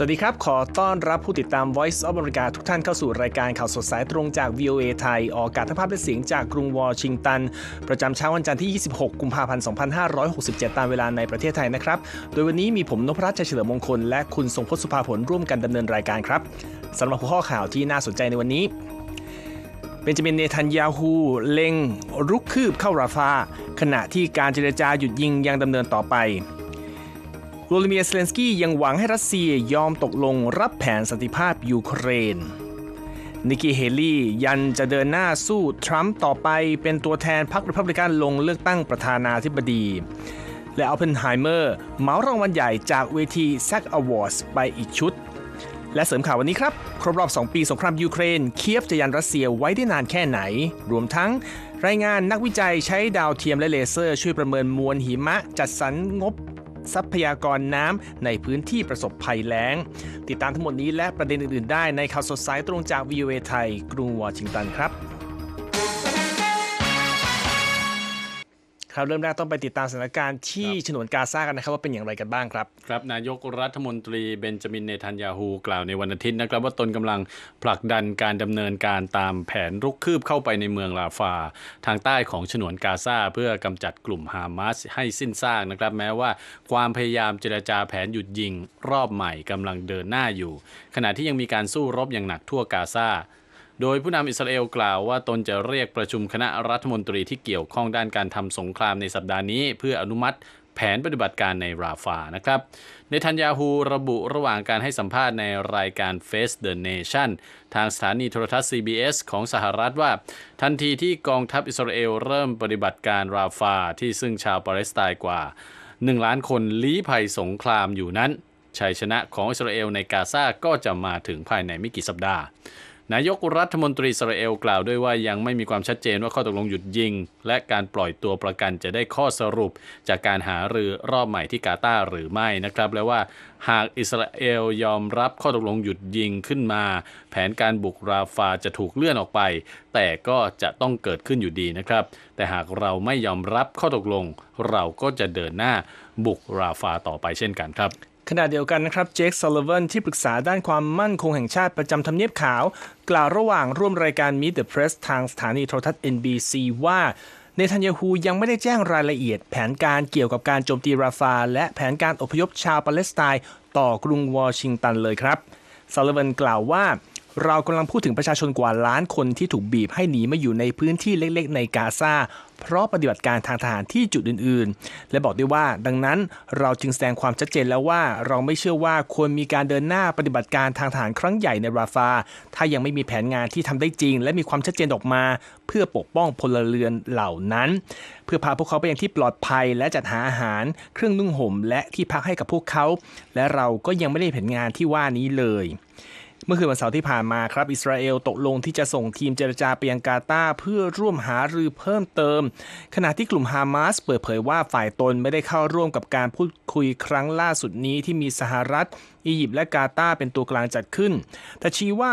สวัสดีครับ ขอต้อนรับผู้ติดตาม Voice of America ทุกท่านเข้าสู่รายการข่าวสดสายตรงจาก VOA ไทย ออกอากาศทั้งภาพและเสียงจากกรุงวอชิงตัน ประจำเช้าวันจันทร์ที่ 26 กุมภาพันธ์ 2567 ตามเวลาในประเทศไทยนะครับ โดยวันนี้มีผมนพรัตน์ชัยเฉลิมมงคล และคุณทรงพจน์สุภาผลร่วมกันดำเนินรายการครับสำหรับหัวข้อข่าวที่น่าสนใจในวันนี้เบนจามินเนทันยาฮูเล็งรุกคืบเข้าราฟาขณะที่การเจรจาหยุดยิงยังดำเนินต่อไป โวลดิเมียร์เซเลนสกี้ยังหวังให้รัสเซียยอมตกลงรับแผนสันติภาพยูเครน นิกกี้เฮลี่ยันจะเดินหน้าสู้ทรัมป์ต่อไปเป็นตัวแทนพรรครีพับลิกันลงเลือกตั้งประธานาธิบดี และอัลเพนไฮเมอร์เหมารางวัลใหญ่จากเวที SAG Awards ไปอีกชุด และเสริมข่าววันนี้ครับ ครบรอบ 2 ปีสงครามยูเครน เคียฟจะยันรัสเซียไว้ได้นานแค่ไหน รวมทั้งรายงานนักวิจัยใช้ดาวเทียมและเลเซอร์ ช่วยประเมินมวลหิมะ จัดสรรงบ ทรัพยากรน้ำในพื้นที่ประสบภัยแล้ง ติดตามทั้งหมดนี้และประเด็นอื่นๆได้ในข่าวสดสายตรงจาก VOA ไทย กรุงวอชิงตันครับ ครับเริ่มแรกต้องไปติดตามสถานการณ์ที่ฉนวนกาซากันนะครับว่าเป็นอย่างไรกันบ้างครับครับนายกรัฐมนตรีเบนจามินเนทันยาฮูกล่าวในวันอาทิตย์นะครับว่าตนกำลังผลักดันการดำเนินการตามแผนรุกคืบเข้าไปในเมืองลาฟา ทางใต้ของฉนวนกาซาเพื่อกำจัดกลุ่มฮามาสให้สิ้นซากนะครับแม้ว่าความพยายามเจรจาแผนหยุดยิงรอบใหม่กำลังเดินหน้าอยู่ ขณะที่ยังมีการสู้รบอย่างหนักทั่วกาซา โดยผู้นำอิสราเอลกล่าวว่าตนจะเรียกประชุมคณะรัฐมนตรีที่เกี่ยวข้องด้านการทำสงครามในสัปดาห์นี้ เพื่ออนุมัติแผนปฏิบัติการในราฟานะครับเนทันยาฮูระบุระหว่างการให้สัมภาษณ์ในรายการ Face the Nation ทางสถานีโทรทัศน์ CBS ของสหรัฐว่า ทันทีที่กองทัพอิสราเอลเริ่มปฏิบัติการราฟาที่ซึ่งชาวปาเลสไตน์กว่า 1 ล้านคนลี้ภัยสงครามอยู่นั้นชัยชนะของอิสราเอลในกาซาก็จะมาถึงภายในไม่กี่สัปดาห์ นายกรัฐมนตรีอิสราเอลกล่าวด้วยว่ายังไม่มีความชัดเจนว่าข้อตกลงหยุดยิง และการปล่อยตัวประกันจะได้ข้อสรุป จากการหารือรอบใหม่ที่กาตาร์หรือไม่นะครับ และว่าหากอิสราเอลยอมรับข้อตกลงหยุดยิงขึ้นมา แผนการบุกราฟาจะถูกเลื่อนออกไป แต่ก็จะต้องเกิดขึ้นอยู่ดีนะครับ แต่หากเราไม่ยอมรับข้อตกลง เราก็จะเดินหน้าบุกราฟาต่อไปเช่นกันครับ ขณะเดียวกันนะครับเจคซัลลิวันที่ปรึกษาด้านความมั่นคงแห่งชาติประจำทำเนียบขาว กล่าวระหว่างร่วมรายการ Meet the Press ทางสถานีโทรทัศน์ NBC ว่าเนทันยาฮูยังไม่ได้แจ้งรายละเอียด แผนการเกี่ยวกับการโจมตีราฟา และแผนการอพยพชาวปาเลสไตน์ต่อกรุงวอชิงตันเลยครับซัลลิวันกล่าวว่า เรากำลังพูดถึงประชาชนกว่าล้านคนที่ถูกบีบให้หนีมาอยู่ในพื้นที่เล็กๆ ในกาซาเพราะปฏิบัติการทางทหารที่จุดอื่นๆ และบอกด้วยว่า ดังนั้นเราจึงแสดงความชัดเจนแล้วว่า เราไม่เชื่อว่าควรมีการเดินหน้าปฏิบัติการทางทหารครั้งใหญ่ในราฟา ถ้ายังไม่มีแผนงานที่ทำได้จริง และมีความชัดเจนออกมา เพื่อปกป้องพลเรือนเหล่านั้น เพื่อพาพวกเขาไปยังที่ปลอดภัย และจัดหาอาหาร เครื่องนุ่งห่มและที่พักให้กับพวกเขา และเราก็ยังไม่ได้แผนงานที่ว่านี้เลย เมื่อคืนวันเสาร์ที่ผ่านมาครับ อิสราเอลตกลงที่จะส่งทีมเจรจาไปยังกาตาร์เพื่อร่วมหารือเพิ่มเติม ขณะที่กลุ่มฮามาสเปิดเผยว่าฝ่ายตนไม่ได้เข้าร่วมกับการพูดคุยครั้งล่าสุดนี้ที่มีสหรัฐ อียิปต์และกาตาร์เป็นตัวกลางจัดขึ้น แต่ชี้ว่า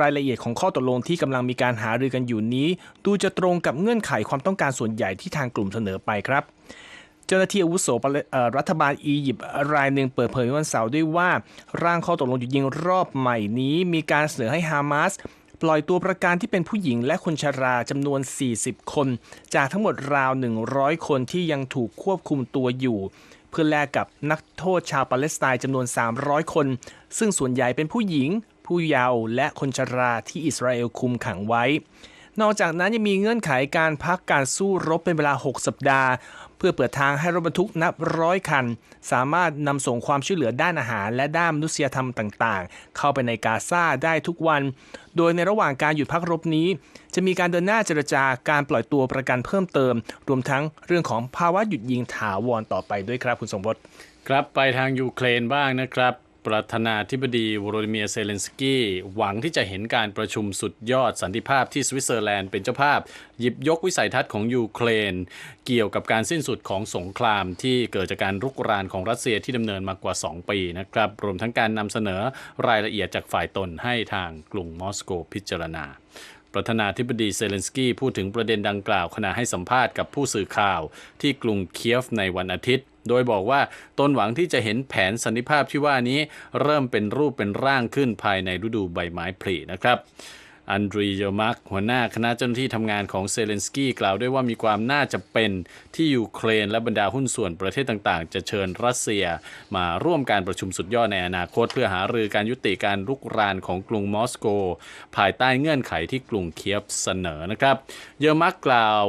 รายละเอียดของข้อตกลงที่กำลังมีการหารือกันอยู่นี้ ดูจะตรงกับเงื่อนไขความต้องการส่วนใหญ่ที่ทางกลุ่มเสนอไปครับ จ้าหน้าที่อาวุโสรัฐบาลอียิปต์รายหนึ่งเปิดเผยวันเสาร์ด้วยว่า ร่างข้อตกลงหยุดยิงรอบใหม่นี้มีการเสนอให้ฮามาสปล่อยตัวประกันที่เป็นผู้หญิงและคนชราจำนวน 40 คน จากทั้งหมดราว 100 คนที่ยังถูกควบคุมตัวอยู่ เพื่อแลกกับนักโทษชาวปาเลสไตน์จำนวน 300 คน ซึ่งส่วนใหญ่เป็นผู้หญิง ผู้เยาว์และคนชราที่อิสราเอลคุมขังไว้ นอกจากนั้นยังมีเงื่อนไขการพักการสู้รบเป็นเวลา 6 สัปดาห์ เพื่อเปิดทางให้รถบรรทุกนับร้อยคัน สามารถนำส่งความช่วยเหลือด้านอาหาร และด้านมนุษยธรรมต่างๆ เข้าไปในกาซาได้ทุกวัน โดยในระหว่างการหยุดพักรบนี้ จะมีการเดินหน้าเจรจาการปล่อยตัวประกันเพิ่มเติม รวมทั้งเรื่องของภาวะหยุดยิงถาวรต่อไปด้วยครับคุณสมบัติครับไปทางยูเครนบ้างนะครับ ประธานาธิบดีวโรดิเมียเซเลนสกี้หวังที่จะเห็นการประชุมสุดยอดสันติภาพที่สวิตเซอร์แลนด์เป็นเจ้าภาพ หยิบยกวิสัยทัศน์ของยูเครน เกี่ยวกับการสิ้นสุดของสงครามที่เกิดจากการรุกรานของรัสเซียที่ดำเนินมากว่า 2 ปีนะครับ รวมทั้งการนำเสนอรายละเอียดจากฝ่ายตนให้ทางกรุงมอสโกพิจารณาประธานาธิบดีเซเลนสกี้พูดถึงประเด็นดังกล่าวขณะให้สัมภาษณ์กับผู้สื่อข่าวที่กรุงเคียฟในวันอาทิตย์ โดยบอกว่าตนหวังที่จะเห็นแผนสันนิภาพที่ว่านี้ เริ่มเป็นรูปเป็นร่างขึ้นภายในฤดูใบไม้ผลินะครับ อันดรีเยมักหัวหน้าคณะเจ้าหน้าที่ทำงานของเซเลนสกี้กล่าวด้วยว่ามีความน่าจะเป็นที่ยูเครนและบรรดาหุ้นส่วนประเทศต่างๆ จะเชิญรัสเซียมาร่วมการประชุมสุดยอดในอนาคต เพื่อหารือการยุติการรุกรานของกรุงมอสโก ภายใต้เงื่อนไขที่กรุงเคียฟเสนอนะครับ เยอมักกล่าว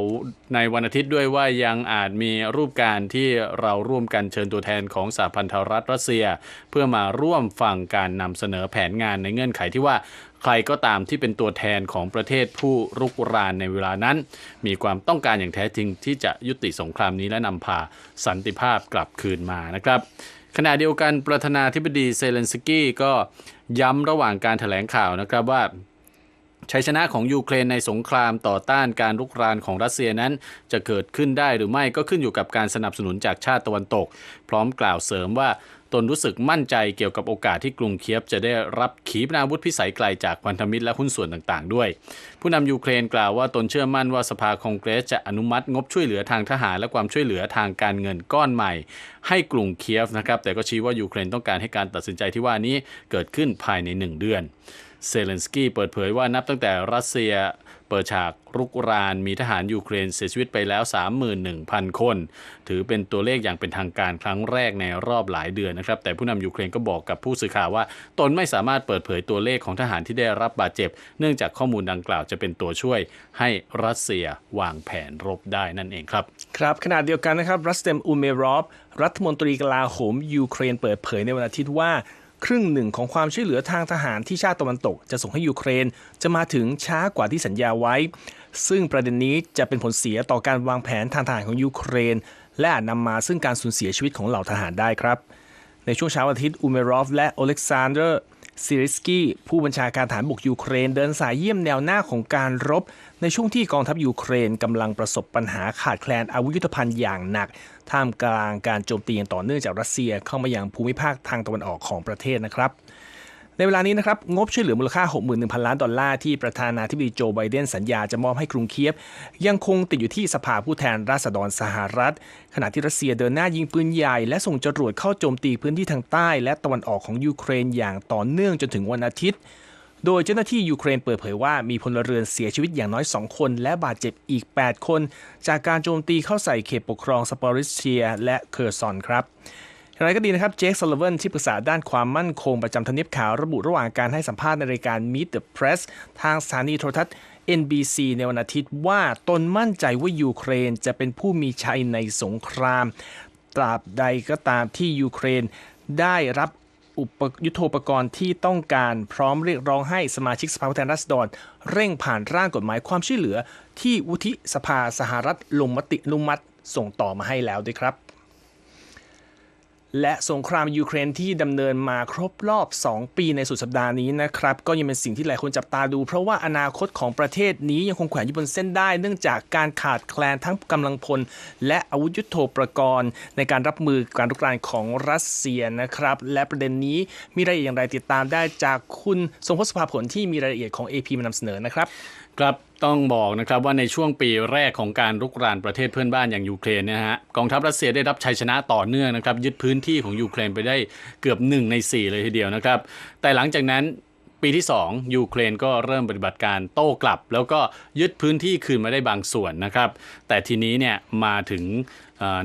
ในวันอาทิตย์ด้วยว่ายังอาจมีรูปการที่เราร่วมกันเชิญตัวแทนของสหพันธรัฐรัสเซีย เพื่อมาร่วมฟังการนำเสนอแผนงานในเงื่อนไขที่ว่า ใครก็ตามที่เป็นตัวแทนของประเทศผู้รุกรานในเวลานั้น มีความต้องการอย่างแท้จริงที่จะยุติสงครามนี้และนำพาสันติภาพกลับคืนมานะครับขณะเดียวกันประธานาธิบดีเซเลนสกี้ก็ย้ำระหว่างการถแถลงข่าวนะครับว่าชัยชนะของยูเครนในสงครามต่อต้านการรุกรานของรัสเซียนั้น จะเกิดขึ้นได้หรือไม่ก็ขึ้นอยู่กับการสนับสนุนจากชาติตะวันตก พร้อมกล่าวเสริมว่า ตนรู้สึกมั่นใจเกี่ยวกับโอกาสที่กรุงเคียฟจะได้รับขีปนาวุธพิสัยไกลจากพันธมิตรและหุ้นส่วนต่างๆ ด้วย ผู้นำยูเครนกล่าวว่าตนเชื่อมั่นว่าสภาคองเกรสจะอนุมัติงบช่วยเหลือทางทหารและความช่วยเหลือทางการเงินก้อนใหม่ ให้กรุงเคียฟนะครับแต่ก็ชี้ว่ายูเครนต้องการให้การตัดสินใจที่ว่านี้เกิดขึ้นภายในหนึ่งเดือน เซเลนสกี้เปิดเผยว่านับตั้งแต่รัสเซียเปิดฉากรุกรานมีทหารยูเครนเสียชีวิตไปแล้ว 31,000 คน ถือเป็นตัวเลขอย่างเป็นทางการครั้งแรกในรอบหลายเดือนนะครับ แต่ผู้นำยูเครนก็บอกกับผู้สื่อข่าวว่า ตนไม่สามารถเปิดเผยตัวเลขของทหารที่ได้รับบาดเจ็บ เนื่องจากข้อมูลดังกล่าวจะเป็นตัวช่วยให้รัสเซียวางแผนรบได้นั่นเองครับ ครับขณะเดียวกันนะครับรัสเตมอูเมรอฟรัฐมนตรีกลาโหมยูเครนเปิดเผยในวันอาทิตย์ว่า ครึ่งหนึ่งของความช่วยเหลือทางทหารที่ชาติตะวันตก จะส่งให้ยูเครน จะมาถึงช้ากว่าที่สัญญาไว้ ซึ่งประเด็นนี้จะเป็นผลเสียต่อการวางแผนทางทหารของยูเครน และอาจนำมาซึ่งการสูญเสียชีวิตของเหล่าทหารได้ครับ ในช่วงเช้าวันอาทิตย์อูเมรอฟและโอเล็กซานเดอร์ซิริสกี้ผู้บัญชาการฐานบุกยูเครนเดินสายเยี่ยมแนวหน้าของการรบ ในช่วงที่กองทัพยูเครนกำลังประสบปัญหาขาดแคลนอาวุธยุทโธภัณฑ์อย่างหนัก ท่ามกลางการโจมตีอย่างต่อเนื่องจากรัสเซียเข้ามายังภูมิภาคทางตะวันออกของประเทศนะครับในเวลานี้นะครับงบช่วยเหลือมูลค่า 61,000 ล้านดอลลาร์ที่ประธานาธิบดีโจไบเดนสัญญาจะมอบให้กรุงเคียฟยังคงติดอยู่ที่สภาผู้แทนราษฎรสหรัฐ ขณะที่รัสเซียเดินหน้ายิงปืนใหญ่ และส่งจรวดเข้าโจมตีพื้นที่ทางใต้ และตะวันออกของยูเครนอย่างต่อเนื่องจนถึงวันอาทิตย์ โดยเจ้าหน้าที่ยูเครนเปิดเผยว่ามีพลเรือนเสียชีวิตอย่างน้อย 2 คน และบาดเจ็บอีก 8 คน จากการโจมตีเข้าใส่เขตปกครองสปอริเชีย และเคอร์ซอนครับอย่างไรก็ดีนะครับ เจคซัลเลเวนที่ปรึกษาด้านความมั่นคงประจำทนียบขาวระบุระหว่างการให้สัมภาษณ์ในรายการ Meet the Press ทางสถานีโทรทัศน์ NBC ในวันอาทิตย์ว่าตนมั่นใจว่ายูเครนจะเป็นผู้มีชัยในสงคราม ตราบใดก็ตามที่ยูเครนได้รับ อุปยุทโธปกรณ์ที่ต้องการพร้อมเรียกร้องให้สมาชิกสภาผู้แทนราษฎร เร่งผ่านร่างกฎหมายความช่วยเหลือ ที่วุฒิสภาสหรัฐลงมติลุมัติส่งต่อมาให้แล้วด้วยครับ และสงครามยูเครนที่ดำเนินมาครบรอบ 2 ปีในสุดสัปดาห์นี้นะครับ ก็ยังเป็นสิ่งที่หลายคนจับตาดู เพราะว่าอนาคตของประเทศนี้ยังคงแขวนอยู่บนเส้นได้ เนื่องจากการขาดแคลนทั้งกำลังพล และอาวุธยุโทโธปกรณ์ ในการรับมือการรุกรานของรัสเซียนะครับ และประเด็นนี้มีรายละเอียดอย่างไรติดตามได้จากคุณทรงพจน์สุภาผลที่มีรายละเอียดของ AP มานำเสนอนะครับ ครับต้องบอกนะครับว่าในช่วงปีแรกของการรุกรานประเทศเพื่อนบ้านอย่างยูเครนเนะฮะกองทัพรัสเซียได้รับชัยชนะต่อเนื่องนะครับยึดพื้นที่ของยูเครนไปได้เกือบ 1 ใน 4 เลยทีเดียวนะครับ แต่หลังจากนั้นปีที่ 2 ยูเครนก็เริ่มปฏิบัติการโต้กลับ แล้วก็ยึดพื้นที่คืนมาได้บางส่วนนะครับ แต่ทีนี้เนี่ยมาถึง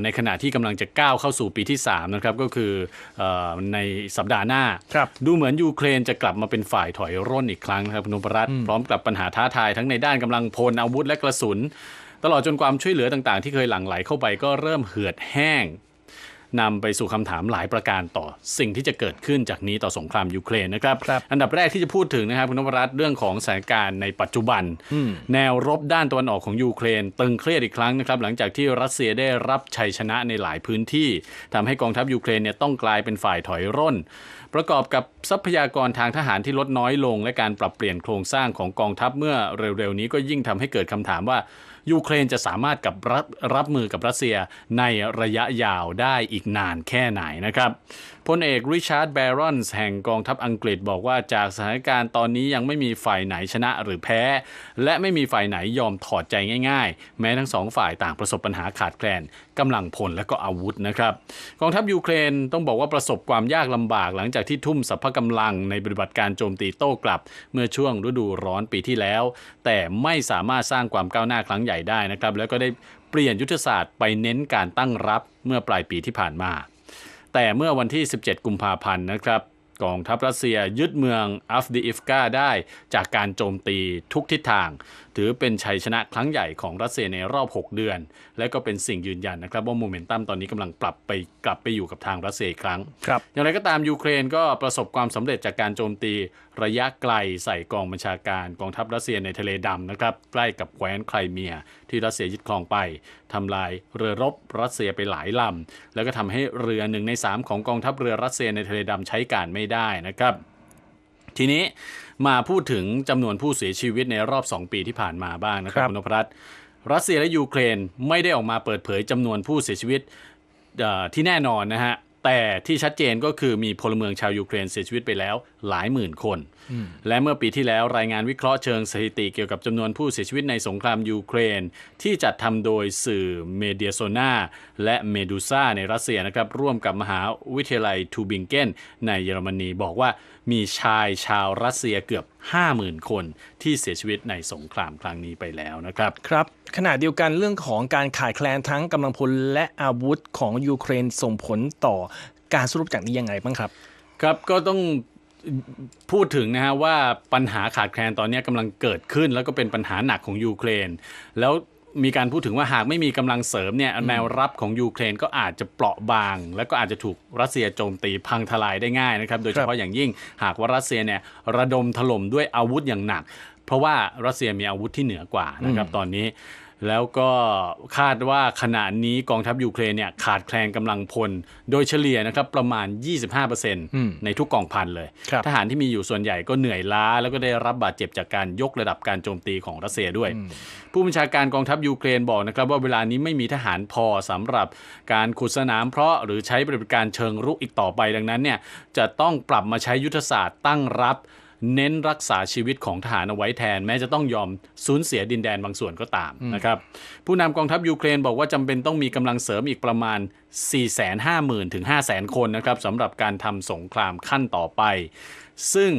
ในขณะที่กำลังจะก้าวเข้าสู่ปีที่ 3 นะครับ ก็คือเออในสัปดาห์หน้าครับดูเหมือนยูเครนจะกลับมาเป็นฝ่ายถอยร่นอีกครั้งนะครับคุณนพรัตน์พร้อมกับปัญหาท้าทายทั้งในด้านกำลังพลอาวุธและกระสุน ตลอดจนความช่วยเหลือต่างๆ ที่เคยหลั่งไหลเข้าไปก็เริ่มเหือดแห้ง นำไปสู่คำถามหลายประการต่อสิ่งที่จะเกิดขึ้นจากนี้ต่อสงครามยูเครนนะครับครับอันดับแรกที่จะพูดถึงนะครับคุณนพรัตน์เรื่องของสถานการณ์ในปัจจุบัน แนวรบด้านตะวันออกของยูเครน ตึงเครียดอีกครั้งนะครับหลังจากที่รัสเซียได้รับชัยชนะในหลายพื้นที่ทำให้กองทัพยูเครนเนี่ยต้องกลายเป็นฝ่ายถอยร่น ประกอบกับทรัพยากรทางทหารที่ลดน้อยลง และการปรับเปลี่ยนโครงสร้างของกองทัพเมื่อเร็วๆนี้ก็ยิ่งทำให้เกิดคำถามว่า ยูเครนจะสามารถกับรับรับมือกับรัสเซียในระยะยาวได้อีกนานแค่ไหนนะครับพลเอกริชาร์ดแบรอนส์แห่งกองทัพอังกฤษบอกว่าจากสถานการณ์ตอนนี้ยังไม่มีฝ่ายไหนชนะหรือแพ้ และไม่มีฝ่ายไหนยอมถอดใจง่าย ๆ แม้ทั้งสองฝ่ายต่างประสบปัญหาขาดแคลนกำลังพลและก็อาวุธนะครับกองทัพยูเครนต้องบอกว่าประสบความยากลำบากหลังจากที่ทุ่มสรรพกำลังในปฏิบัติการโจมตีโต้กลับ เมื่อช่วงฤดูร้อนปีที่แล้ว แต่ไม่สามารถสร้างความก้าวหน้าครั้งใหญ่ได้นะครับแล้วก็ได้เปลี่ยนยุทธศาสตร์ไปเน้นการตั้งรับเมื่อปลายปีที่ผ่านมา แต่เมื่อวันที่ 17 กุมภาพันธ์นะครับกองทัพรัสเซียยึดเมืองอัฟดีอิฟกาได้จากการโจมตีทุกทิศทาง ถือเป็นชัยชนะครั้งใหญ่ของรัสเซียในรอบ 6 เดือน และก็เป็นสิ่งยืนยันนะครับ ว่าโมเมนตัมตอนนี้กำลังปรับไปกลับไปอยู่กับทางรัสเซียอีกครั้งครับอย่างไรก็ตามยูเครนก็ประสบความสำเร็จจากการโจมตี ระยะไกลใส่กองบัญชาการกองทัพรัสเซียในทะเลดำนะครับ ใกล้กับแคว้นไครเมีย ที่รัสเซียยึดครองไปทำลายเรือรบรัสเซียไปหลายลำแล้วก็ทำให้เรือหนึ่งในสามของกองทัพเรือรัสเซียในทะเลดำใช้การไม่ได้นะครับ ทีนี้มาพูดถึงจำนวนผู้เสียชีวิตในรอบ 2 ปีที่ผ่านมาบ้างนะครับครับคุณนพรัตน์รัสเซียและยูเครนไม่ได้ออกมาเปิดเผยจำนวนผู้เสียชีวิตเอ่อที่แน่นอนนะฮะแต่ที่ชัดเจนก็คือมีพลเมืองชาวยูเครนเสียชีวิตไปแล้วหลายหมื่นคน และเมื่อปีที่แล้วรายงานวิเคราะห์เชิงสถิติเกี่ยวกับจำนวนผู้เสียชีวิตในสงครามยูเครน ที่จัดทำโดยสื่อเมเดียโซนาและเมดูซ่าในรัสเซียนะครับ ร่วมกับมหาวิทยาลัยทูบิงเกนในเยอรมนีบอกว่ามีชายชาวรัสเซียเกือบ 50,000 คนที่เสียชีวิตในสงครามครั้งนี้ไปแล้วนะครับครับขณะเดียวกันเรื่องของการขาดแคลนทั้งกำลังพลและอาวุธของยูเครนส่งผลต่อการสู้รบจากนี้ยังไงบ้างครับ ครับก็ต้อง พูดถึงนะฮะว่าปัญหาขาดแคลนตอนนี้กำลังเกิดขึ้น แล้วก็เป็นปัญหาหนักของยูเครน แล้วมีการพูดถึงว่าหากไม่มีกำลังเสริมเนี่ยแนวรับของยูเครนก็อาจจะเปราะบาง แล้วก็อาจจะถูกรัสเซียโจมตีพังทลายได้ง่ายนะครับ โดยเฉพาะอย่างยิ่งหากว่ารัสเซียเนี่ยระดมถล่มด้วยอาวุธอย่างหนัก เพราะว่ารัสเซียมีอาวุธที่เหนือกว่านะครับตอนนี้ แล้วก็คาดว่าขณะนี้กองทัพยูเครนเนี่ยขาดแคลนกำลังพล โดยเฉลี่ยนะครับประมาณ 25%ในทุกกองพันเลยครับทหารที่มีอยู่ส่วนใหญ่ก็เหนื่อยล้า แล้วก็ได้รับบาดเจ็บจากการยกระดับการโจมตีของรัสเซียด้วย ผู้บัญชาการกองทัพยูเครนบอกนะครับว่าเวลานี้ไม่มีทหารพอสำหรับการขุดสนามเพราะหรือใช้ปฏิบัติการเชิงรุกอีกต่อไปดังนั้นเนี่ยจะต้องปรับมาใช้ยุทธศาสตร์ตั้งรับ เน้นรักษาชีวิตของทหารเอาไว้แทน แม้จะต้องยอมสูญเสียดินแดนบางส่วนก็ตามนะครับผู้นำกองทัพยูเครนบอกว่าจำเป็นต้องมีกำลังเสริมอีกประมาณ 450,000ถึง500,000 คนนะครับสำหรับการทำสงครามขั้นต่อไป ซึ่ง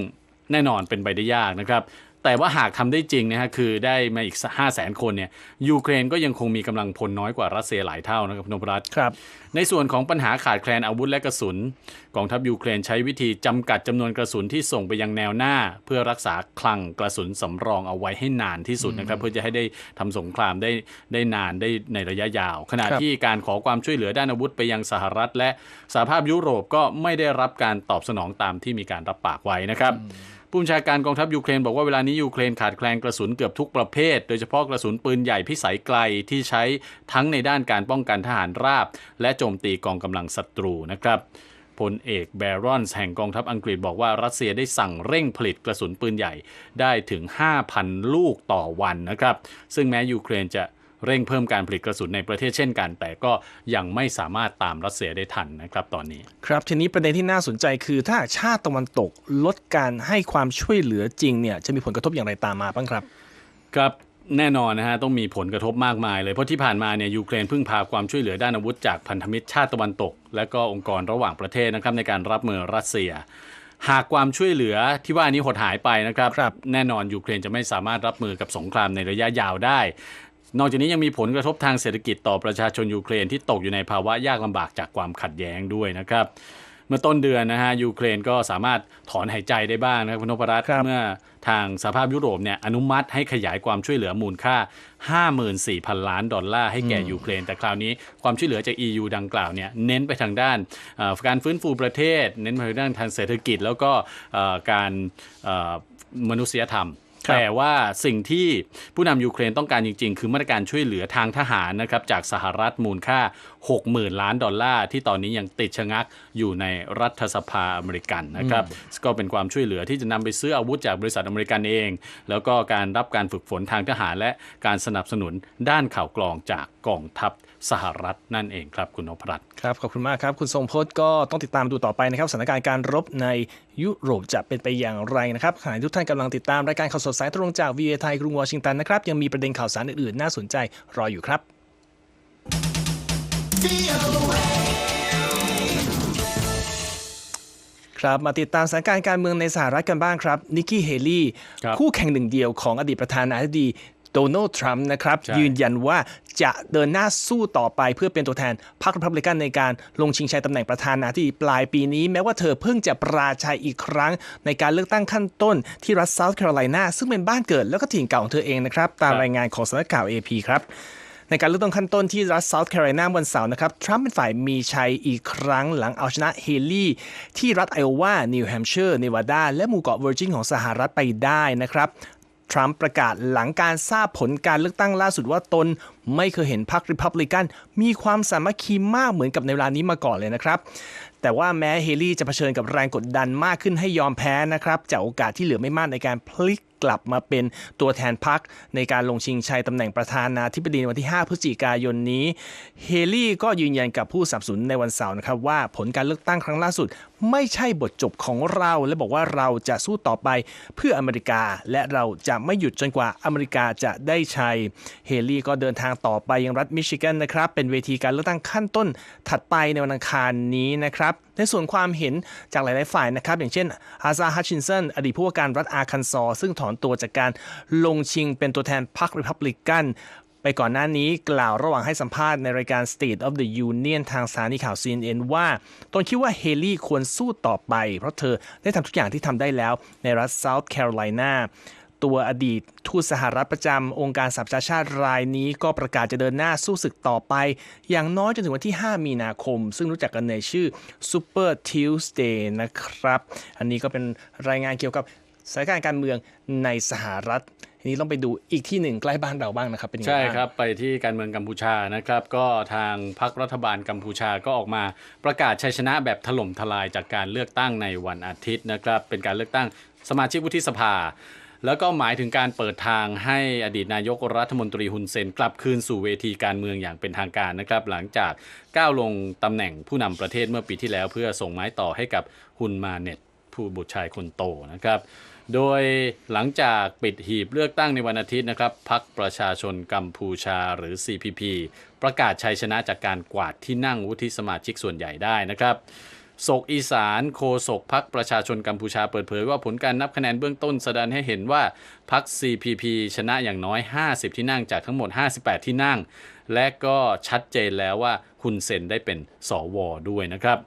แน่นอนเป็นไปได้ยากนะครับ แต่ว่าหากทำได้จริงนะฮะคือได้มาอีก 5 0 0 0 0 0 คนเนี่ยยูเครนก็ยังคงมีกำลังพลน้อยกว่ารัสเซียหลายเท่านะครับคุณนพรัตน์ครับ ในส่วนของปัญหาขาดแคลนอาวุธและกระสุน กองทัพยูเครนใช้วิธีจำกัดจำนวนกระสุนที่ส่งไปยังแนวหน้า เพื่อรักษาคลังกระสุนสำรองเอาไว้ให้นานที่สุดนะครับ เพื่อจะให้ได้ทำสงครามได้ได้นานได้ในระยะยาว ขณะครับที่การขอความช่วยเหลือด้านอาวุธไปยังสหรัฐ และสหภาพยุโรปก็ไม่ได้รับการตอบสนองตามที่มีการรับปากไว้นะครับ ผู้บัญชาการกองทัพยูเครนบอกว่าเวลานี้ยูเครนขาดแคลนกระสุนเกือบทุกประเภท โดยเฉพาะกระสุนปืนใหญ่พิสัยไกลที่ใช้ทั้งในด้านการป้องกันทหารราบ และโจมตีกองกำลังศัตรูนะครับพลเอกแบรอนส์แห่งกองทัพอังกฤษบอกว่ารัสเซียได้สั่งเร่งผลิตกระสุนปืนใหญ่ได้ถึง 5,000 ลูกต่อวันนะครับ ซึ่งแม้ยูเครนจะ เร่งเพิ่มการผลิตกระสุนในประเทศเช่นกัน แต่ก็ยังไม่สามารถตามรัสเซียได้ทันนะครับตอนนี้ ครับทีนี้ประเด็นที่น่าสนใจคือ ถ้าหากชาติตะวันตกลดการให้ความช่วยเหลือจริงเนี่ยจะมีผลกระทบอย่างไรตามมาบ้างครับ ครับแน่นอนนะฮะต้องมีผลกระทบมากมายเลยเพราะที่ผ่านมาเนี่ยยูเครนพึ่งพาความช่วยเหลือด้านอาวุธจากพันธมิตรชาติตะวันตก และก็องค์กรระหว่างประเทศนะครับในการรับมือรัสเซีย หากความช่วยเหลือที่ว่านี้หดหายไปนะครับครับแน่นอนยูเครนจะไม่สามารถรับมือกับสงครามในระยะยาวได้ นอกจากนี้ยังมีผลกระทบทางเศรษฐกิจต่อประชาชนยูเครนที่ตกอยู่ในภาวะยากลำบากจากความขัดแย้งด้วยนะครับ เมื่อต้นเดือนนะฮะยูเครนก็สามารถถอนหายใจได้บ้างนะครับคุณนพรัตน์ครับเมื่อทางสหภาพยุโรปเนี่ยอนุมัติให้ขยายความช่วยเหลือมูลค่า 54,000 ล้านดอลลาร์ให้แก่ยูเครน แต่คราวนี้ความช่วยเหลือจาก EU ดังกล่าวเนี่ยเน้นไปทางด้านเอ่อการฟื้นฟูประเทศ เน้นไปทางด้านทางเศรษฐกิจ แล้วก็เอ่อการเอ่อมนุษยธรรมครับ แต่ว่าสิ่งที่ผู้นำยูเครนต้องการจริง ๆ คือมาตรการช่วยเหลือทางทหารนะครับจากสหรัฐมูลค่า 60,000 ล้านดอลลาร์ ที่ตอนนี้ยังติดชะงักอยู่ในรัฐสภาอเมริกันนะครับก็เป็นความช่วยเหลือที่จะนำไปซื้ออาวุธจากบริษัทอเมริกันเอง แล้วก็การรับการฝึกฝนทางทหารและการสนับสนุนด้านข่าวกรองจากกองทัพ สหรัฐนั่นเองครับคุณนพรัตน์ครับขอบคุณมากครับ คุณทรงพจน์ก็ต้องติดตามดูต่อไปนะครับสถานการณ์การรบในยุโรปจะเป็นไปอย่างไรนะครับขณะที่ทุกท่านกำลังติดตามรายการข่าวสดสายตรงจาก VOA ไทยกรุงวอชิงตันนะครับยังมีประเด็นข่าวสารอื่นๆน่าสนใจรออยู่ครับครับมาติดตามสถานการณ์การเมืองในสหรัฐกันบ้างครับนิกกี้เฮลี่ครับคู่แข่งหนึ่งเดียวของอดีตประธานาธิบดี โดนัลด์ทรัมป์นะครับใช่ยืนยันว่าจะเดินหน้าสู้ต่อไปเพื่อเป็นตัวแทนพรรครีพับลิกันในการลงชิงชัยตำแหน่งประธานาธิบดีปลายปีนี้ แม้ว่าเธอเพิ่งจะปราชัยอีกครั้ง ในการเลือกตั้งขั้นต้นที่รัฐเซาท์แคโรไลนาซึ่งเป็นบ้านเกิดแล้วก็ถิ่นเก่าของเธอเองนะครับ ตามรายงานของสำนักข่าว AP ครับในการเลือกตั้งขั้นต้นที่รัฐเซาท์แคโรไลนาวันเสาร์นะครับ ทรัมป์เป็นฝ่ายมีชัยอีกครั้งหลังเอาชนะเฮลี่ ที่รัฐไอโอวา นิวแฮมป์เชอร์ เนวาดา และหมู่เกาะเวอร์จินของสหรัฐไปได้นะครับ ทรัมป์ประกาศหลังการทราบผลการเลือกตั้งล่าสุดว่าตนไม่เคยเห็นพรรคริพับลิกันมีความสามัคคีมากเหมือนกับในเวลานี้มาก่อนเลยนะครับ แต่ว่าแม้เฮลี่จะเผชิญกับแรงกดดันมากขึ้นให้ยอมแพ้นะครับ จากโอกาสที่เหลือไม่มากในการพลิกกลับมาเป็นตัวแทนพรรคในการลงชิงชัยตำแหน่งประธานาธิบดีวันที่ 5 พฤศจิกายนนี้ เฮลี่ก็ยืนยันกับผู้สนับสนุนในวันเสาร์นะครับว่าผลการเลือกตั้งครั้งล่าสุด ไม่ใช่บทจบของเรา และบอกว่าเราจะสู้ต่อไปเพื่ออเมริกา และเราจะไม่หยุดจนกว่าอเมริกาจะได้ชัย เฮลี่ก็เดินทางต่อไปยังรัฐมิชิแกนนะครับ เป็นเวทีการเลือกตั้งขั้นต้นถัดไปในวันอังคารนี้นะครับ ในส่วนความเห็นจากหลาย ๆ ฝ่ายนะครับ อย่างเช่นอาซาฮัชชินสันอดีตผู้ว่าการรัฐอาร์คันซอ ซึ่งถอนตัวจากการลงชิงเป็นตัวแทนพรรคริพับลิกันไปก่อนหน้านี้กล่าวระหว่างให้สัมภาษณ์ในรายการ State of the Union ทางสถานีข่าว CNN ว่าตนคิดว่าเฮลี่ควรสู้ต่อไป เพราะเธอได้ทำทุกอย่างที่ทำได้แล้วในรัฐ South Carolina ตัวอดีตทูตสหรัฐประจำองค์การสหประชาชาติรายนี้ ก็ประกาศจะเดินหน้าสู้ศึกต่อไป อย่างน้อยจนถึงวันที่ 5 มีนาคม ซึ่งรู้จักกันในชื่อ Super Tuesday นะครับ อันนี้ก็เป็นรายงานเกี่ยวกับสถานการณ์การเมืองในสหรัฐทีนี้ต้องไปดูอีกที่หนึ่งใกล้บ้านเราบ้างนะครับเป็นยังไงใช่ครับ ไปที่การเมืองกัมพูชานะครับ ก็ทางพรรครัฐบาลกัมพูชาก็ออกมาประกาศชัยชนะแบบถล่มทลายจากการเลือกตั้งในวันอาทิตย์นะครับ เป็นการเลือกตั้งสมาชิกวุฒิสภา แล้วก็หมายถึงการเปิดทางให้อดีตนายกรัฐมนตรีฮุนเซนกลับคืนสู่เวทีการเมืองอย่างเป็นทางการนะครับ หลังจากก้าวลงตำแหน่งผู้นำประเทศเมื่อปีที่แล้ว เพื่อส่งไม้ต่อให้กับฮุนมาเน็ตผู้บุตรชายคนโตนะครับ โดยหลังจากปิดหีบเลือกตั้งในวันอาทิตย์นะครับพักประชาชนกัมพูชาหรือ CPP ประกาศชัยชนะจากการกวาดที่นั่งวุฒิสมาชิกส่วนใหญ่ได้นะครับ ศกอีสานโคศกพักประชาชนกัมพูชาเปิดเผยว่าผลการนับคะแนนเบื้องต้นแสดงให้เห็นว่าพัก CPP ชนะอย่างน้อย 50 ที่นั่งจากทั้งหมด 58 ที่นั่ง และก็ชัดเจนแล้วว่าคุณเซนได้เป็นสวด้วยนะครับ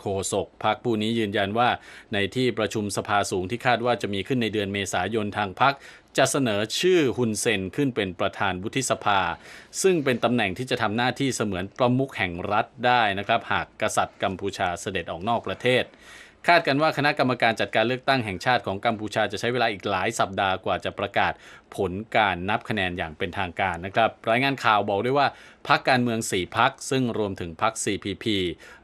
โฆษกพักผู้นี้ยืนยันว่าในที่ประชุมสภาสูงที่คาดว่าจะมีขึ้นในเดือนเมษายนทางพักจะเสนอชื่อฮุนเซนขึ้นเป็นประธานวุฒิสภา ซึ่งเป็นตำแหน่งที่จะทำหน้าที่เสมือนประมุขแห่งรัฐได้นะครับ หากกษัตริย์กัมพูชาเสด็จออกนอกประเทศ คาดกันว่าคณะกรรมการจัดการเลือกตั้งแห่งชาติของกัมพูชาจะใช้เวลาอีกหลายสัปดาห์กว่าจะประกาศผลการนับคะแนนอย่างเป็นทางการนะครับ รายงานข่าวบอกด้วยว่าพักการเมือง 4พักซึ่งรวมถึงพัก CPP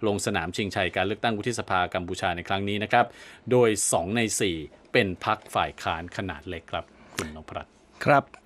ลงสนามชิงชัยการเลือกตั้งวุฒิสภากัมพูชาในครั้งนี้นะครับ โดย 2 ใน 4 เป็นพักฝ่ายค้านขนาดเล็กครับ คุณนพรัตน์ครับ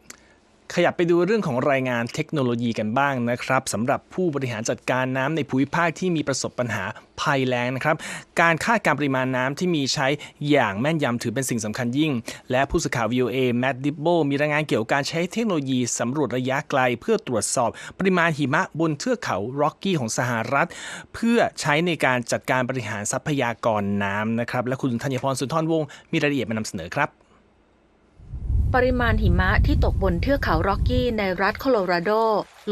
ขยับไปดูเรื่องของรายงานเทคโนโลยีกันบ้างนะครับสำหรับผู้บริหารจัดการน้ำในภูมิภาคที่มีประสบปัญหาภัยแล้งนะครับ การคาดการปริมาณน้ำที่มีใช้อย่างแม่นยำถือเป็นสิ่งสำคัญยิ่ง และผู้สื่อข่าว VOA แมดดิบโบมีรายงานเกี่ยวกับการใช้เทคโนโลยีสำรวจระยะไกล เพื่อตรวจสอบปริมาณหิมะบนเทือกเขาร็อกกี้ของสหรัฐ เพื่อใช้ในการจัดการบริหารทรัพยากรน้ำนะครับและคุณธัญพรสุนทรวงศ์มีรายละเอียดมานำเสนอครับ ปริมาณหิมะที่ตกบนเทือกเขาร็อกกี้ในรัฐโคโลราโด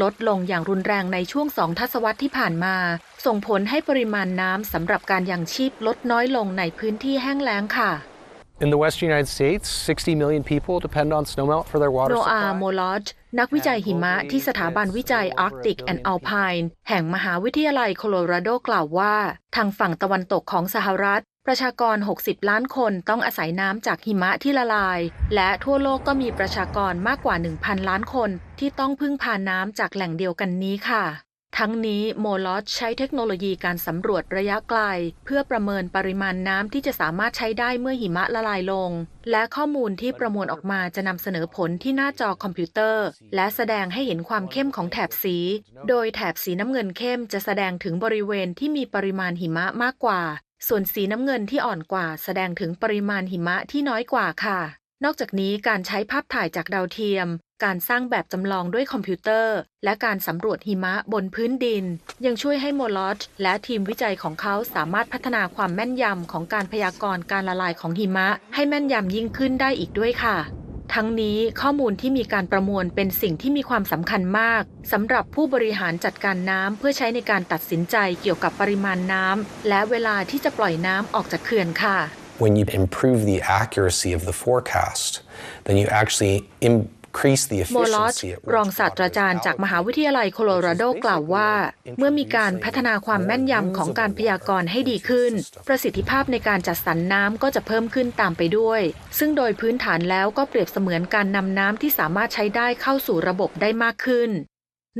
ลดลงอย่างรุนแรงในช่วงสองทศวรรษที่ผ่านมา ส่งผลให้ปริมาณน้ำสำหรับการยังชีพลดน้อยลงในพื้นที่แห้งแล้งค่ะ In the western United States, 60 million people depend on snowmelt for their water โนอา supply. โมลอจนักวิจัยหิมะที่สถาบันวิจัย Arctic and Alpine แห่งมหาวิทยาลัยโคโลราโดกล่าวว่า ทางฝั่งตะวันตกของสหรัฐ ประชากร 60 ล้านคนต้องอาศัยน้ำจากหิมะที่ละลาย และทั่วโลกก็มีประชากรมากกว่า 1,000 ล้านคนที่ต้องพึ่งพาน้ำจากแหล่งเดียวกันนี้ค่ะ ทั้งนี้โมลอสใช้เทคโนโลยีการสำรวจระยะไกล เพื่อประเมินปริมาณน้ำที่จะสามารถใช้ได้เมื่อหิมะละลายลง และข้อมูลที่ประมวลออกมาจะนำเสนอผลที่หน้าจอคอมพิวเตอร์ และแสดงให้เห็นความเข้มของแถบสี โดยแถบสีน้ำเงินเข้มจะแสดงถึงบริเวณที่มีปริมาณหิมะมากกว่า ส่วนสีน้ำเงินที่อ่อนกว่า แสดงถึงปริมาณหิมะที่น้อยกว่าค่ะ นอกจากนี้การใช้ภาพถ่ายจากดาวเทียม การสร้างแบบจำลองด้วยคอมพิวเตอร์ และการสำรวจหิมะบนพื้นดิน ยังช่วยให้โมลอสและทีมวิจัยของเขาสามารถพัฒนาความแม่นยำของการพยากรณ์การละลายของหิมะ ให้แม่นยำยิ่งขึ้นได้อีกด้วยค่ะทั้งนี้ข้อมูลที่มีการประมวลเป็นสิ่งที่มีความสำคัญมากสำหรับผู้บริหารจัดการน้ำเพื่อใช้ในการตัดสินใจเกี่ยวกับปริมาณน้ำและเวลาที่จะปล่อยน้ำออกจากเขื่อนค่ะ when you improve the accuracy of the forecast, then you actually increase the โมลอส efficiency at ร which องศาสตราจารย์จากมหาวิทยาลัยโคโลราโดกล่าวว่า เมื่อมีการพัฒนาความแม่นยำของการพยากรณ์ให้ดีขึ้น ประสิทธิภาพในการจัดสรรน้ำก็จะเพิ่มขึ้นตามไปด้วย ซึ่งโดยพื้นฐานแล้วก็เปรียบเสมือนการนำน้ำที่สามารถใช้ได้เข้าสู่ระบบได้มากขึ้น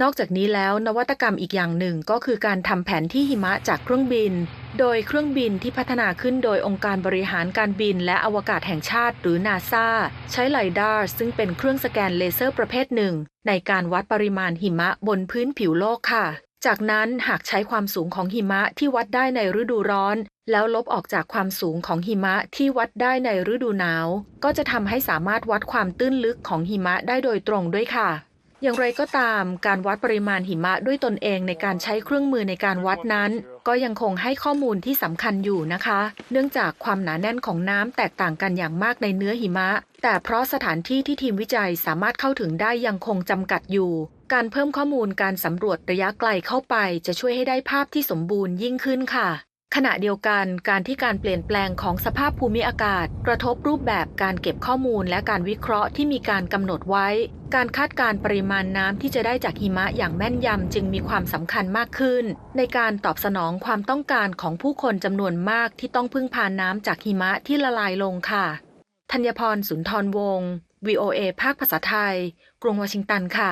นอกจากนี้แล้วนวัตกรรมอีกอย่างหนึ่งก็คือการทำแผนที่หิมะจากเครื่องบิน โดยเครื่องบินที่พัฒนาขึ้นโดยองค์การบริหารการบินและอวกาศแห่งชาติหรือนาซาใช้ไลดาร์ซึ่งเป็นเครื่องสแกนเลเซอร์ประเภทหนึ่ง ในการวัดปริมาณหิมะบนพื้นผิวโลกค่ะ จากนั้นหากใช้ความสูงของหิมะที่วัดได้ในฤดูร้อน แล้วลบออกจากความสูงของหิมะที่วัดได้ในฤดูหนาว ก็จะทำให้สามารถวัดความตื้นลึกของหิมะได้โดยตรงด้วยค่ะ อย่างไรก็ตาม การวัดปริมาณหิมะด้วยตนเองในการใช้เครื่องมือในการวัดนั้น ก็ยังคงให้ข้อมูลที่สำคัญอยู่นะคะ เนื่องจากความหนาแน่นของน้ำแตกต่างกันอย่างมากในเนื้อหิมะ แต่เพราะสถานที่ที่ทีมวิจัยสามารถเข้าถึงได้ยังคงจำกัดอยู่ การเพิ่มข้อมูลการสำรวจระยะไกลเข้าไป จะช่วยให้ได้ภาพที่สมบูรณ์ยิ่งขึ้นค่ะ ขณะเดียวกันการที่การเปลี่ยนแปลงของสภาพภูมิอากาศ กระทบรูปแบบการเก็บข้อมูลและการวิเคราะห์ที่มีการกำหนดไว้ การคาดการปริมาณน้ำที่จะได้จากหิมะอย่างแม่นยำจึงมีความสำคัญมากขึ้น ในการตอบสนองความต้องการของผู้คนจำนวนมากที่ต้องพึ่งพาน้ำจากหิมะที่ละลายลงค่ะธัญพรสุนทรวงศ์ VOA ภาคภาษาไทย กรุงวอชิงตันค่ะ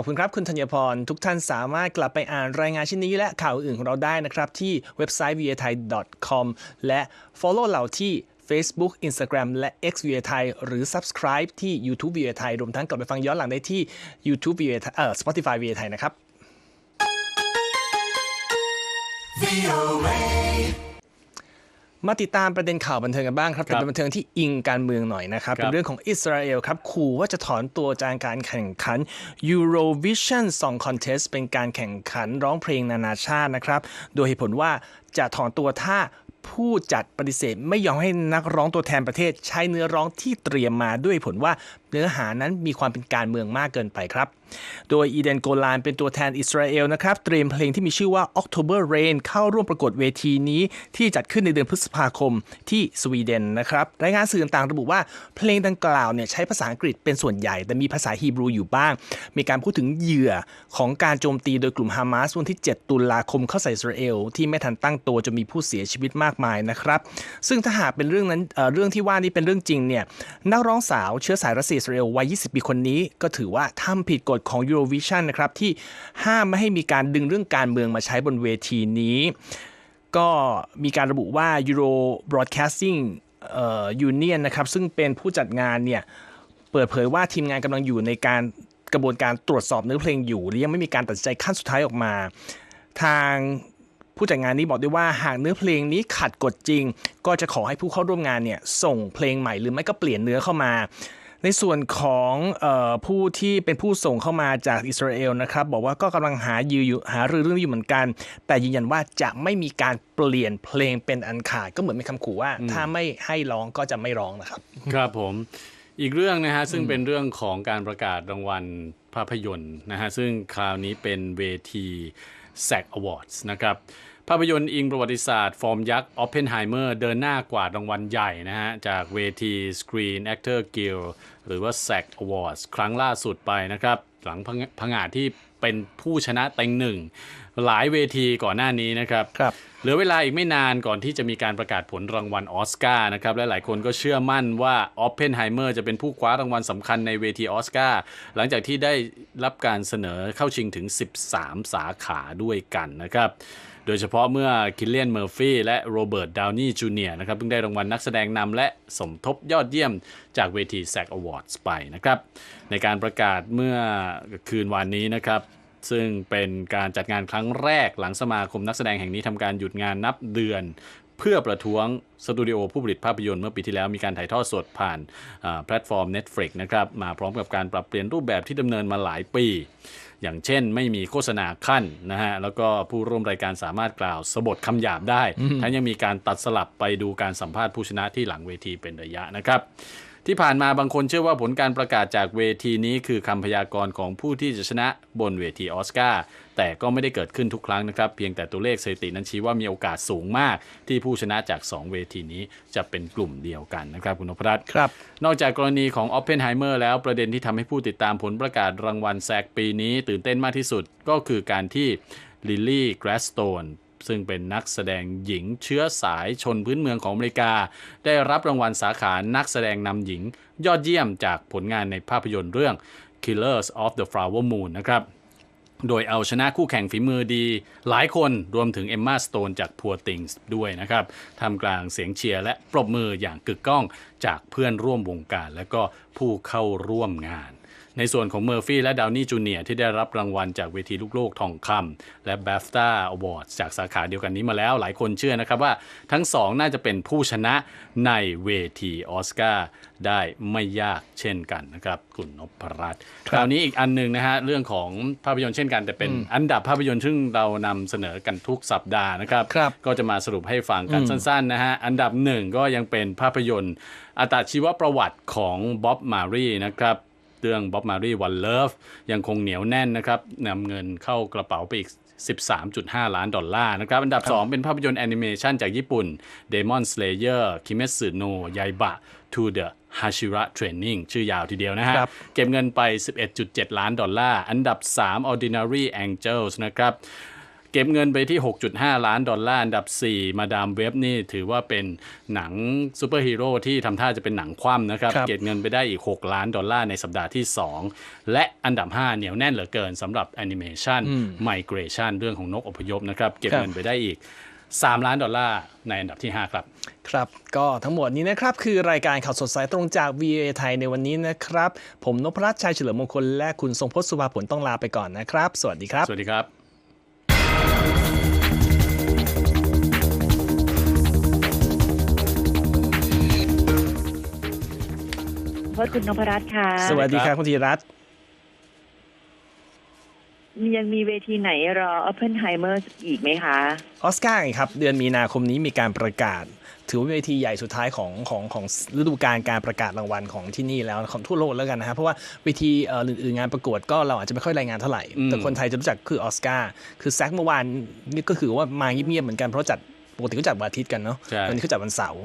ขอบคุณครับคุณธัญพร ทุกท่านสามารถกลับไปอ่านรายงานชิ้นนี้และข่าวอื่นของเราได้นะครับที่เว็บไซต์ v a t h a i com และ follow เราที่ Facebook Instagram และ X v a t h a i หรือ subscribe ที่ YouTube v a t h a i รวมทั้งกลับไปฟังย้อนหลังได้ที่ YouTube v a t h a i เอ่อ Spotify v a t h a i นะครับ มาติดตามประเด็นข่าวบันเทิงกันบ้างครับครับเป็นบันเทิงที่อิงการเมืองหน่อยนะครับครับ เป็นเรื่องของอิสราเอลครับขู่ว่าจะถอนตัวจากการแข่งขัน Eurovision Song Contest เป็นการแข่งขันร้องเพลงนานาชาตินะครับ โดยเหตุผลว่าจะถอนตัวถ้าผู้จัดปฏิเสธไม่ยอมให้นักร้องตัวแทนประเทศ ใช้เนื้อร้องที่เตรียมมาด้วยผลว่าเนื้อหานั้นมีความเป็นการเมืองมากเกินไปครับ โดยอีเดนโกลานเป็นตัวแทนอิสราเอลนะครับ เตรียมเพลงที่มีชื่อว่า October Rain เข้าร่วมประกวดเวทีนี้ ที่จัดขึ้นในเดือนพฤษภาคมที่สวีเดนนะครับ รายงานสื่อต่างๆระบุว่าเพลงดังกล่าวเนี่ยใช้ภาษาอังกฤษเป็นส่วนใหญ่ แต่มีภาษาฮีบรูอยู่บ้าง มีการพูดถึงเหยื่อของการโจมตีโดยกลุ่มฮามาสวันที่ 7 ตุลาคมเข้าใส่อิสราเอลที่ไม่ทันตั้งตัวจนมีผู้เสียชีวิตมากมายนะครับ ซึ่งถ้าหากเป็นเรื่องนั้นเเรื่องที่ว่านี้เป็นเรื่องจริงเนี่ยนักร้องสาวเชื้อสายรัสเซียอิสราเอลวัย 20 ปีคนนี้ ก็ถือว่าทำผิดกฎของ Eurovision นะครับ ที่ห้ามไม่ให้มีการดึงเรื่องการเมืองมาใช้บนเวทีนี้ ก็มีการระบุว่า Euro Broadcasting เอ่อ Union นะครับ ซึ่งเป็นผู้จัดงานเนี่ย เปิดเผยว่าทีมงานกำลังอยู่ในการกระบวนการตรวจสอบเนื้อเพลงอยู่ และยังไม่มีการตัดสินใจขั้นสุดท้ายออกมา ทางผู้จัดงานนี้บอกด้วยว่าหากเนื้อเพลงนี้ขัดกฎจริง ก็จะขอให้ผู้เข้าร่วมงานเนี่ยส่งเพลงใหม่หรือไม่ก็เปลี่ยนเนื้อเข้ามา ในส่วนของเออผู้ที่เป็นผู้ส่งเข้ามาจากอิสราเอลนะครับ บอกว่าก็กำลังหายืออยู่หารือเรื่องนี้อยู่เหมือนกัน แต่ยืนยันว่าจะไม่มีการเปลี่ยนเพลงเป็นอันขาดก็เหมือนเป็นคำขู่ว่า ถ้าไม่ให้ร้องก็จะไม่ร้องนะครับ ครับผมอีกเรื่องนะฮะซึ่งเป็นเรื่องของการประกาศรางวัลภาพยนตร์นะฮะซึ่งคราวนี้เป็นเวที SAG Awards นะครับ ภาพยนตร์อิงประวัติศาสตร์ ฟอร์มยักษ์ Oppenheimer เดินหน้ากวาดรางวัลใหญ่นะฮะ จากเวที Screen Actor Guild หรือว่า SAG Awards ครั้งล่าสุดไปนะครับ หลังพังผงาดที่เป็นผู้ชนะเต็งหนึ่ง หลายเวทีก่อนหน้านี้นะครับครับเหลือเวลาอีกไม่นานก่อนที่จะมีการประกาศผลรางวัลออสการ์นะครับและหลายคนก็เชื่อมั่นว่าออ p เพนไฮเมอร์จะเป็นผู้คว้ารางวัลสำคัญในเวทีออสการ์หลังจากที่ได้รับการเสนอเข้าชิงถึง 13 สาขาด้วยกันนะครับ โดยเฉพาะเมื่อคิลเลียนเมอร์ฟี่และโรเบิร์ตดาวนี่จูเนียร์นะครับเพิ่งได้รางวัลนักแสดงนำและสมทบยอดเยี่ยมจากเวที SAG Awards ไปนะครับในการประกาศเมื่อคืนวานนี้นะครับซึ่งเป็นการจัดงานครั้งแรกหลังสมาคมนักแสดงแห่งนี้ทำการหยุดงานนับเดือน เพื่อประท้วงสตูดิโอผู้ผลิตภาพยนตร์เมื่อปีที่แล้วมีการถ่ายทอดสดผ่านแพลตฟอร์ม Netflix นะครับมาพร้อมกับการปรับเปลี่ยนรูปแบบที่ดำเนินมาหลายปี อย่างเช่นไม่มีโฆษณาขั้นนะฮะแล้วก็ผู้ร่วมรายการสามารถกล่าวสะบดคำหยาบได้ทั้งยังมีการตัดสลับไปดูการสัมภาษณ์ผู้ชนะที่หลังเวทีเป็นระยะนะครับ ที่ผ่านมาบางคนเชื่อว่าผลการประกาศจากเวทีนี้คือคำพยากรณ์ของผู้ที่จะชนะบนเวทีออสการ์แต่ก็ไม่ได้เกิดขึ้นทุกครั้งนะครับ เพียงแต่ตัวเลขสถิตินั้นชี้ว่ามีโอกาสสูงมาก ที่ผู้ชนะจาก 2 เวทีนี้จะเป็นกลุ่มเดียวกันนะครับ คุณนพรัตน์ครับ นอกจากกรณีของ Oppenheimer แล้วประเด็นที่ทำให้ผู้ติดตามผลประกาศรางวัลแซกปีนี้ ตื่นเต้นมากที่สุดก็คือการที่ลิลลี่แกรสโตน ซึ่งเป็นนักแสดงหญิงเชื้อสายชนพื้นเมืองของอเมริกา ได้รับรางวัลสาขานักแสดงนำหญิง ยอดเยี่ยมจากผลงานในภาพยนตร์เรื่อง Killers of the Flower Moon นะครับโดยเอาชนะคู่แข่งฝีมือดีหลายคนรวมถึงเอมมาสโตนจาก Poor Things ด้วยนะครับทำกลางเสียงเชียร์และปรบมืออย่างกึกก้องจากเพื่อนร่วมวงการ และก็ผู้เข้าร่วมงาน ในส่วนของเมอร์ฟี่และดาวนี่จูเนียร์ที่ได้รับรางวัลจากเวทีลูกโลกทองคำและ BAFTA Awards จากสาขาเดียวกันนี้มาแล้ว หลายคนเชื่อนะครับว่าทั้งสองน่าจะเป็นผู้ชนะในเวทีออสการ์ได้ไม่ยากเช่นกันนะครับคุณนพรัตน์คราวนี้อีกอันหนึ่งนะฮะเรื่องของภาพยนตร์เช่นกัน แต่เป็นอันดับภาพยนตร์ซึ่งเรานำเสนอกันทุกสัปดาห์นะครับครับก็จะมาสรุปให้ฟังกันสั้นๆนะฮะอันดับหนึ่งก็ยังเป็นภาพยนตร์อัตชีวประวัติของบ๊อบมารีนะครับ เรื่องบ๊อบมารีวันเลิฟยังคงเหนียวแน่นนะครับนำเงินเข้ากระเป๋าไปอีก 13.5 ล้านดอลลาร์นะครับ อันดับ 2 เป็นภาพยนตร์แอนิเมชันจากญี่ปุ่น Demon Slayer Kimetsu no Yaiba to the Hashira Training ชื่อยาวทีเดียวนะฮะครับเก็บเงินไป 11.7 ล้านดอลลาร์ อันดับ 3 Ordinary Angels นะครับ เก็บเงินไปที่ 6.5 ล้านดอลลาร์อันดับ 4 มาดามเว็บนี่ถือว่าเป็นหนังซูเปอร์ฮีโร่ที่ทำท่าจะเป็นหนังคว่ำนะครับครับเก็บเงินไปได้อีก 6 ล้านดอลลาร์ในสัปดาห์ที่ 2 และอันดับ 5 เหนียวแน่นเหลือเกินสำหรับแอนิเมชัน Migration เรื่องของนกอพยพนะครับ เก็บครับเงินไปได้อีก 3 ล้านดอลลาร์ในอันดับที่ 5 ครับ ครับ ก็ทั้งหมดนี้นะครับ คือรายการข่าวสดสายตรงจาก VOA ไทยในวันนี้นะครับ ผมนพรัตน์ชัยเฉลิมมงคลและคุณทรงพจน์สุภาผลต้องลาไปก่อนนะครับ สวัสดีครับ สวัสดีครับ พจน์คุณนพรัตน์ค่ะ สวัสดีครับคุณธีรัตน์ยังมีเวทีไหนรอ Oppenheimer อีกไหมคะออสการ์ไงครับ เดือนมีนาคมนี้มีการประกาศ ถือว่าเป็นเวทีใหญ่สุดท้ายของของของฤดูกาลการประกาศรางวัลของที่นี่แล้วของทั่วโลกแล้วกันนะครับเพราะว่าเวทีเอ่ออื่นๆงานประกวดก็เราอาจจะไม่ค่อยรายงานเท่าไหร่อืมแต่คนไทยจะรู้จักคือออสการ์คือแซกเมื่อวานนี่ก็คือว่ามาเงียบๆเหมือนกันเพราะจัดปกติก็จัดวันอาทิตย์กันเนาะใช่วันนี้เขาจัดวันเสาร์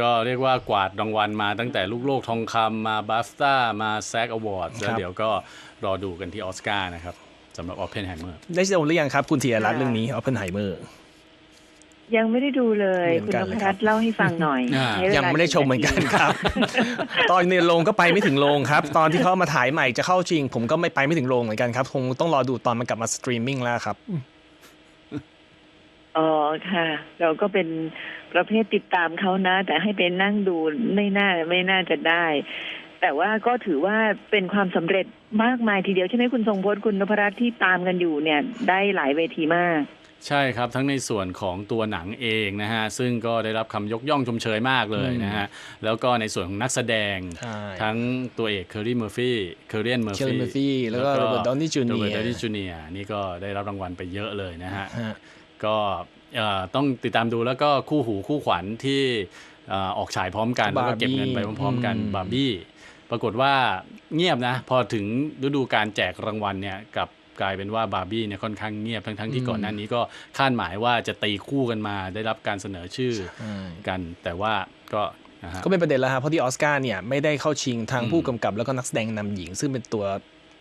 ก็เรียกว่ากวาดรางวัลมาตั้งแต่ลูกโลกทองคำมาบัฟต้ามาแซกอวอร์ดคแล้รัวบเดี๋ยวก็รอดูกันที่ออสการ์นะครับสำหรับ Oppenheimer ได้ชมหรือยังครับคุณธีรรัตน์เรื่องนี้ออปเพนไฮเมอร์ยังไม่ได้ดูเลยเหมืคุอนณกันนเลยพครัรับตน์เล่าให้ฟังหน่อยอ่าใช้เวลายังไม่ได้ชมเหมือนกันครับ ตอนในโรงก็ไปไม่ถึงโรงครับ ตอนที่เขาเอามาถ่ายใหม่จะเข้าจริง ผมก็ไม่ไปไม่ถึงโรงเหมือนกันครับ คงต้องรอดูตอนมันกลับมาสตรีมมิ่งแล้วครับ อ๋อค่ะ เราก็เป็นประเภทติดตามเขานะ แต่ให้ไปนั่งดูไม่น่าไม่น่าจะได้ แต่ว่าก็ถือว่าเป็นความสำเร็จมากมายทีเดียวใช่ไหมคุณทรงพจน์คุณนพรัตน์ที่ตามกันอยู่เนี่ย ได้หลายเวทีมาก ใช่ครับทั้งในส่วนของตัวหนังเองนะฮะ ซึ่งก็ได้รับคำยกย่องชมเชยมากเลยนะฮะ แล้วก็ในส่วนของนักแสดงใช่ทั้งตัวเอกเคอรี่เมอร์ฟี่เคอรียนเมอร์ Cillian ฟี่ Murphy แล้วก็ Robert Downey Jr. โรเบิร์ตดาวนี่จูเนียนี่ก็ได้รับรางวัลไปเยอะเลยนะฮะฮะ ก็เอ่อต้องติดตามดูแล้วก็คู่หูคู่ขวัญที่เอ่อออกฉายพร้อมกัน แล้วก็เก็บเงินไปพร้อมๆกันอืมบาร์บี้ปรากฏว่าเงียบนะ พอถึงฤดูการแจกรางวัลเนี่ยกลับกลายเป็นว่าบาร์บี้เนี่ยค่อนข้างเงียบทั้งๆที่ก่อนหน้านี้ก็คาดหมายว่าจะตีคู่กันมาได้รับการเสนอชื่อกัน แต่ว่าก็นะฮะก็เป็นประเด็นแล้วครับเพราะที่ออสการ์เนี่ยไม่ได้เข้าชิงทั้งอืมผู้กำกับแล้วก็นักแสดงนำหญิง ซึ่งเป็นตัว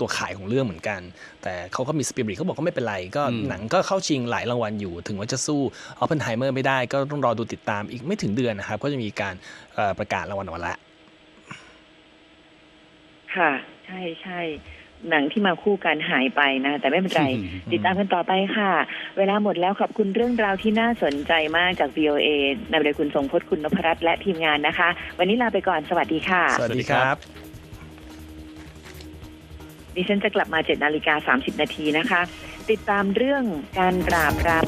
ตัวตัวขายของเรื่องเหมือนกัน แต่เขาก็มีสปิริตเขาบอกก็ไม่เป็นไร ก็อืมหนังก็เข้าชิงหลายรางวัลอยู่ ถึงว่าจะสู้ออ p เพนไฮเมอร์ไม่ได้ก็ต้องรอดูติดตามอีกไม่ถึงเดือนนะครับ ก็จะมีการเอ่อประกาศรางวัลออกมาแล้วค่ะ ใช่ใช่หนังที่มาคู่กันหายไปนะ แต่ไม่เป็นไร ติดตามกันต่อไปค่ะ เวลาหมดแล้วขอบคุณเรื่องราวที่น่าสนใจมากจาก VOA นำโดยคุณทรงพจน์คุณนพรัตน์และทีมงานนะคะ วันนี้ลาไปก่อนสวัสดีค่ะ สวัสดีครับ ดิฉันจะกลับมา7นาฬิกา30 นาทีนะคะ ติดตามเรื่องการปราบปราม